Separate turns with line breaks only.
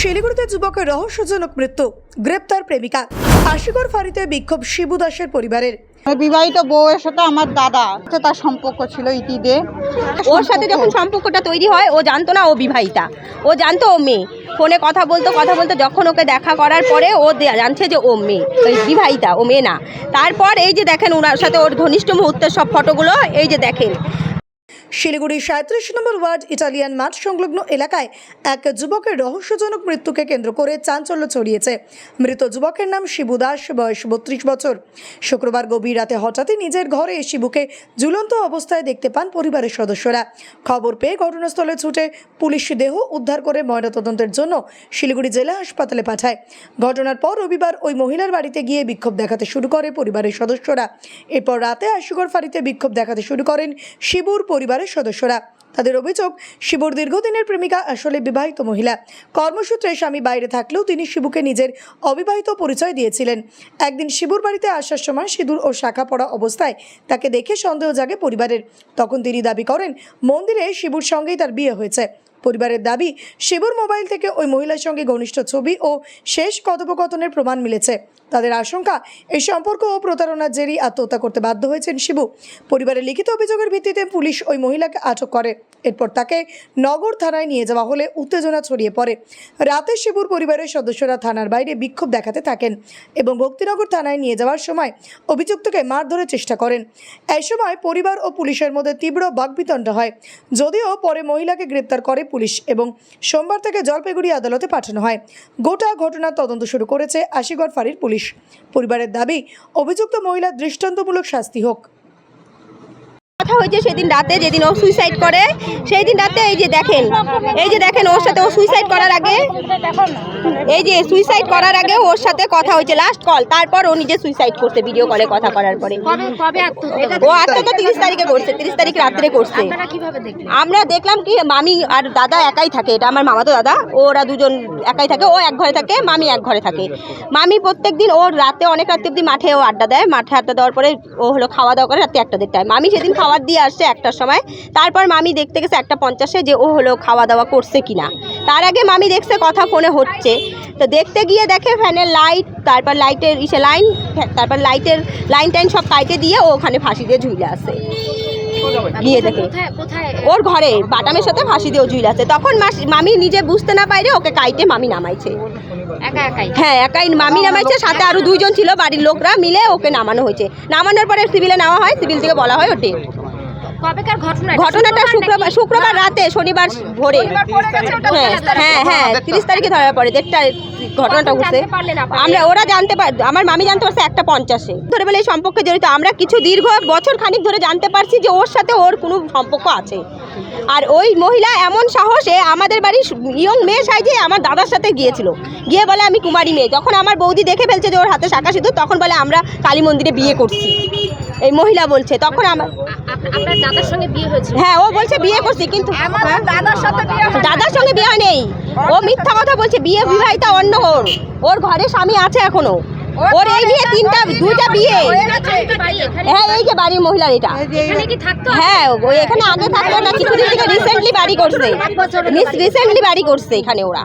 শিলিগুড়িতে যুবকের রহস্যজনক মৃত্যু গ্রেপ্তার প্রেমিকা। আশিগড় ফাঁড়িতে বিক্ষোভ শিবু দাসের পরিবারের।
বিবাহিত বউয়ের সাথে আমার দাদা তো তার সম্পর্ক ছিল ইতি দিয়ে
ওর সাথে যখন সম্পর্কটা তৈরি হয় ও জানতো না ও বিবাহিতা। ও জানতো ও মেয়ে। ফোনে কথা বলতো কথা বলতো যখন ওকে দেখা করার পরে ও জানছে যে ও মেয়ে। ওই বিবাহিতা ও মেয়ে না। তারপর এই যে দেখেন ওনার সাথে ওর ঘনিষ্ঠ মুহূর্তের সব ফটোগুলো এই যে দেখেন।
শিলিগুড়ির সাঁত্রিশ নম্বর ওয়ার্ড ইটালিয়ান মাঠ সংলগ্ন এলাকায় এক যুবকের রহস্যজনক মৃত্যুকে কেন্দ্র করে চাঞ্চল্য ছড়িয়েছে। মৃত যুবকের নাম শিবু দাস, বয়স বত্রিশ বছর। শুক্রবার গভীর রাতে হঠাৎই নিজের ঘরে শিবুকে ঝুলন্ত অবস্থায় দেখতে পান পরিবারের সদস্যরা। খবর পেয়ে ঘটনাস্থলে ছুটে পুলিশ দেহ উদ্ধার করে ময়নাতদন্তের জন্য শিলিগুড়ি জেলা হাসপাতালে পাঠায়। ঘটনার পর রবিবার ওই মহিলার বাড়িতে গিয়ে বিক্ষোভ দেখাতে শুরু করে পরিবারের সদস্যরা। এরপর রাতে আশুগড় ফাঁড়িতে বিক্ষোভ দেখাতে শুরু করেন শিবুর পরিবারের সদস্যরা। তাদের অভিযোগ, শিবুর দীর্ঘদিনের প্রেমিকা আসলে বিবাহিত মহিলা। কর্মসূত্রে স্বামী বাইরে থাকলেও তিনি শিবুকে নিজের অবিবাহিত পরিচয় দিয়েছিলেন। একদিন শিবুর বাড়িতে আসার সময় সিঁদুর ও শাখা পড়া অবস্থায় তাকে দেখে সন্দেহ জাগে পরিবারের। তখন তিনি দাবি করেন, মন্দিরে শিবুর সঙ্গেই তার বিয়ে হয়েছে। পরিবারের দাবি, শিবুর মোবাইল থেকে ওই মহিলার সঙ্গে ঘনিষ্ঠ ছবি ও শেষ কথোপকথনের প্রমাণ মিলেছে। তাদের আশঙ্কা, এই সম্পর্ক ও প্রতারণার জেরেই আত্মহত্যা করতে বাধ্য হয়েছেন শিবু। পরিবারের লিখিত অভিযোগের ভিত্তিতে পুলিশ ওই মহিলাকে আটক করে। এরপর তাকে নগর থানায় নিয়ে যাওয়া হলে উত্তেজনা ছড়িয়ে পড়ে। রাতে শিবুর পরিবারের সদস্যরা থানার বাইরে বিক্ষোভ দেখাতে থাকেন এবং ভক্তিনগর থানায় নিয়ে যাওয়ার সময় অভিযুক্তকে মারধরের চেষ্টা করেন। এই সময় পরিবার ও পুলিশের মধ্যে তীব্র বাকবিতণ্ডা হয়। যদিও পরে মহিলাকে গ্রেপ্তার করে পুলিশ এবং সোমবার থেকে জলপাইগুড়ি আদালতে পাঠানো হয়। গোটা ঘটনার তদন্ত শুরু করেছে আশিগড় ফাঁড়ির পুলিশ। পরিবারের দাবি, অভিযুক্ত মহিলার দৃষ্টান্তমূলক শাস্তি হোক।
কথা হয়েছে সেদিন রাতে যেদিন ও সুইসাইড করে সেই দিন রাতে এই যে দেখেন এই যে দেখেন ওর সাথে ও সুইসাইড করার আগে এই যে সুইসাইড করার আগে ওর সাথে কথা হয়েছে লাস্ট কল তারপর ও নিজে সুইসাইড করছে ভিডিও কলে কথা করার পরে। ও আত্মহত্যা তিরিশ তারিখে করছে তিরিশ তারিখ রাত্রে করছে। আমরা দেখলাম কি মামি আর দাদা একাই থাকে এটা আমার মামাতো দাদা ওরা দুজন একাই থাকে ও এক ঘরে থাকে মামি এক ঘরে থাকে। মামি প্রত্যেক দিন ওর রাতে অনেক রাত অব্দি মাঠে ও আড্ডা দেয় মাঠে আড্ডা দেওয়ার পরে ও হলো খাওয়া দাওয়া করে রাতে একটা দেড়টায়। মামি সেদিন খাবার দিয়ে আসছে একটার সময়। তারপর মামি দেখতে গেছে একটা পঞ্চাশে যে ও হলো খাওয়া দাওয়া করছে কিনা। তার আগে মামি দেখছে কথা ফোনে হচ্ছে। তো দেখতে গিয়ে দেখে ফ্যানের লাইট তারপর লাইটের ইসে লাইন তারপর লাইটের লাইন টাইন সব কাইটে দিয়ে ও ওখানে ফাঁসি দিয়ে ঝুলে আছে। গিয়ে দেখে। ওর ঘরে বাটামের সাথে ফাঁসি দিয়ে ঝুল আছে। তখন মামি নিজে বুঝতে না পাইরে ওকে কাইটে মামি নামাইছে। হ্যাঁ একাই মামি নামাইছে সাথে আরও দুইজন ছিল বাড়ির লোকরা মিলে ওকে নামানো হয়েছে। নামানোর পরে সিভিলে নেওয়া হয় সিভিল থেকে বলা হয় ও ডেট
কবেকার ঘটনা
ঘটনাটা শুক্রবার শুক্রবার রাতে শনিবার ভোরে। হ্যাঁ হ্যাঁ হ্যাঁ তিরিশ তারিখে ধরা পড়ে দেড়টা ঘটনাটা ঘটছে? আমরা ওরা জানতে পার আমার মামি জানতে পারছে একটা পঞ্চাশে। ধরে বলে এই সম্পর্কে জড়িত আমরা কিছু দীর্ঘ বছর খানিক ধরে জানতে পারছি যে ওর সাথে ওর কোনো সম্পর্ক আছে। আর ওই মহিলা এমন সাহসে আমাদের বাড়ির ইয়ং মেয়ে সাইজে আমার দাদার সাথে গিয়েছিল। গিয়ে বলে আমি কুমারী মেয়ে। যখন আমার বৌদি দেখে ফেলছে যে ওর হাতে শাখা সিঁদুর তখন বলে আমরা কালী মন্দিরে বিয়ে করছি। এই মহিলা বলছে তখন আমার
আপনার দাদার সঙ্গে বিয়ে হয়েছিল।
হ্যাঁ ও বলছে বিয়ে করছি কিন্তু হ্যাঁ?
দাদার সাথে বিয়ে
দাদার সঙ্গে বিয়ে নেই ও মিথ্যা কথা বলছে বিয়ে বিবাহিতা অন্য ওর। ওর ঘরে স্বামী আছে এখনও। ওর এই বিয়ে তিনটা দুইটা বিয়ে। হ্যাঁ এই যে বাড়ির মহিলার এটা।
এখানে কি থাকতো?
হ্যাঁ এখানে আগে থাকতো না কিছুদিন থেকে রিসেন্টলি বাড়ি করছে। রিসেন্টলি বাড়ি করছে এখানে ওরা।